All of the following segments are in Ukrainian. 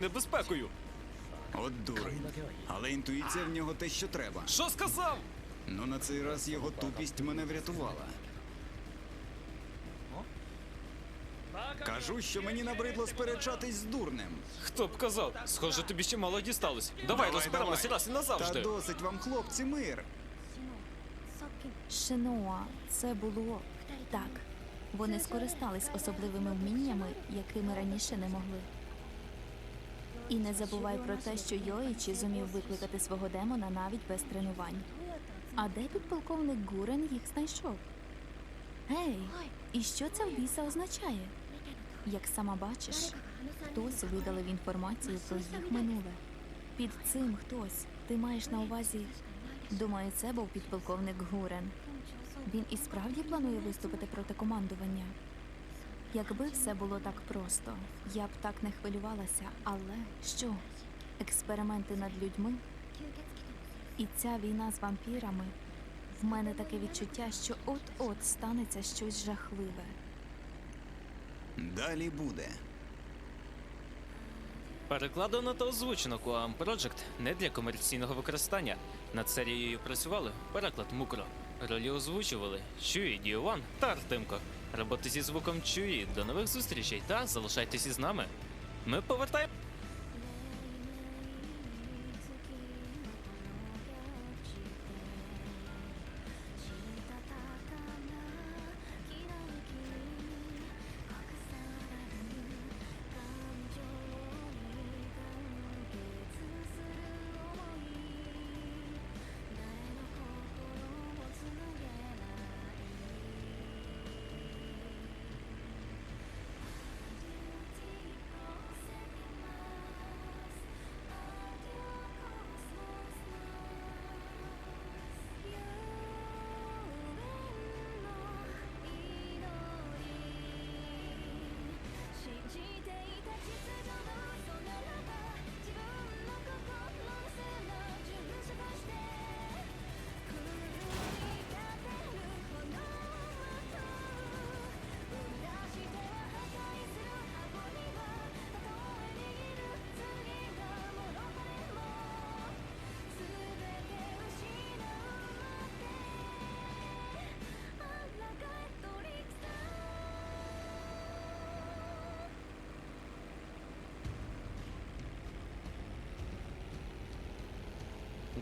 небезпекою. От дурень. Але інтуїція в нього те, що треба. Що сказав? Ну на цей раз його тупість мене врятувала. Кажу, що мені набридло сперечатись з дурнем. Хто б казав? Схоже, тобі ще мало дісталось. Давай розберемося раз і Та досить вам, хлопці, мир. Шиноа, це було так. Вони скористались особливими вміннями, якими раніше не могли. І не забувай про те, що Йоїчі зумів викликати свого демона навіть без тренувань. А де підполковник Гурен їх знайшов? Гей, і що це в біса означає? Як сама бачиш, хтось видалив інформацію про їх минуле. Під цим хтось ти маєш на увазі. Думаю, це був підполковник Гурен. Він і справді планує виступити проти командування. Якби все було так просто, я б так не хвилювалася. Але що? Експерименти над людьми? І ця війна з вампірами. В мене таке відчуття, що от-от станеться щось жахливе. Далі буде. Перекладено та озвучено Quam Project не для комерційного використання. Над серією працювали переклад Мукро. Ролі озвучували Чуї, Діован та Артемко. Роботи зі звуком Чуї. До нових зустрічей та залишайтеся з нами. Ми повертаємо.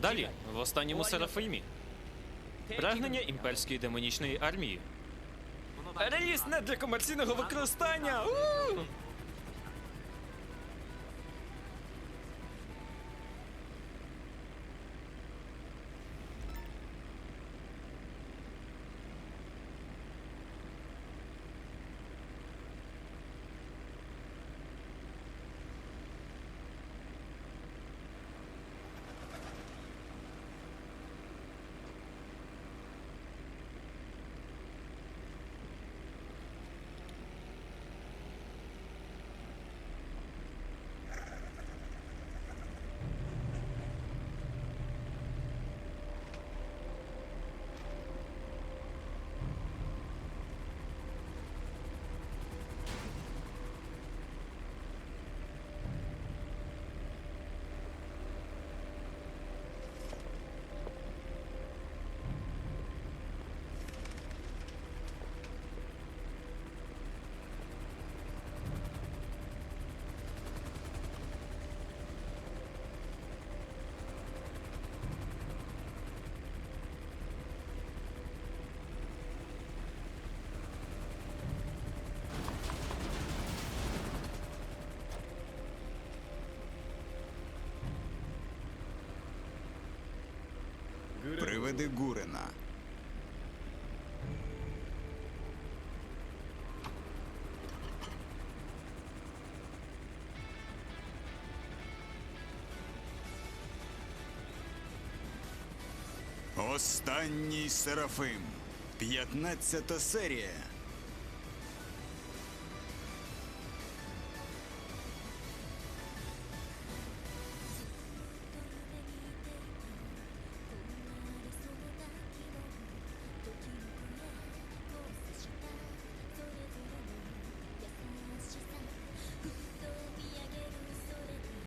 Далі, в останньому Серафимі. Прагнення імперської демонічної армії. Реліз не для комерційного використання! У! Гурена. Останній Серафим. П'ятнадцята серія.